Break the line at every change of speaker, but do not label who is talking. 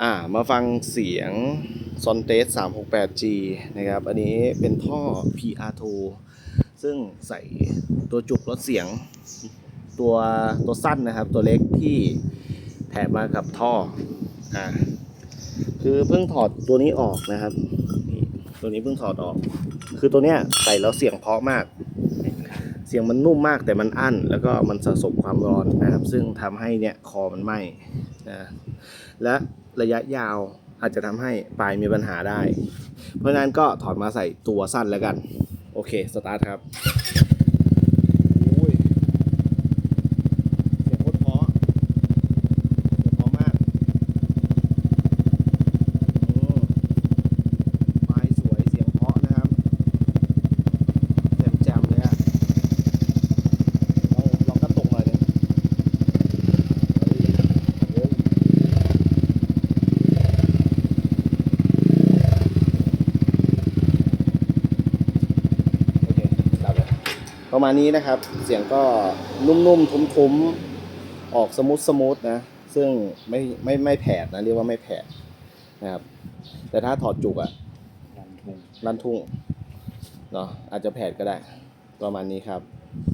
อ่ามาฟังเสียง s o n t e s 368G นะครับ อันนี้เป็นท่อ PR2 ซึ่งใส่ตัวจุกลดเสียงตัวตัวสั้นนะครับ ตัวเล็กที่แถมมากับท่ออ่าคือเพิ่งถอดตัวนี้ออกนะครับ ตัวนี้เพิ่งถอดออก คือตัวเนี้ยใส่แล้วเสียงเพาะมาก สียงมันนุ่มมากแต่มันอั้น แล้วก็มันสะสมความร้อนนะครับ ซึ่งทำให้เนี่ยคอมันไหม้นะและระยะยาวอาจจะทำให้ปลายมีปัญหาได้ เพราะนั้นก็ถอดมาใส่ตัวสั้นแล้วกัน โอเค สตาร์ทครับอุ้ยเสียงโคตรเพราะเสียงเพราะมากอืมปลายสวยเสียงเพราะนะครับแจ่มๆเลยอะ ลองลองกระตุกหน่อยหนึงเฮ้ยโอเคดับเลย ประมาณนี้นะครับ เสียงก็นุ่มๆทุ้มๆ ออกสมูทสมูทนะ ซึ่งไม่ไม่ไม่แผดนะ เรียกว่าไม่แผดนะครับ แต่ถ้าถอดจุกอะ
ดันทุง
ลั่นทุ่งเนาะอาจจะแผดก็ได้ ประมาณนี้ครับ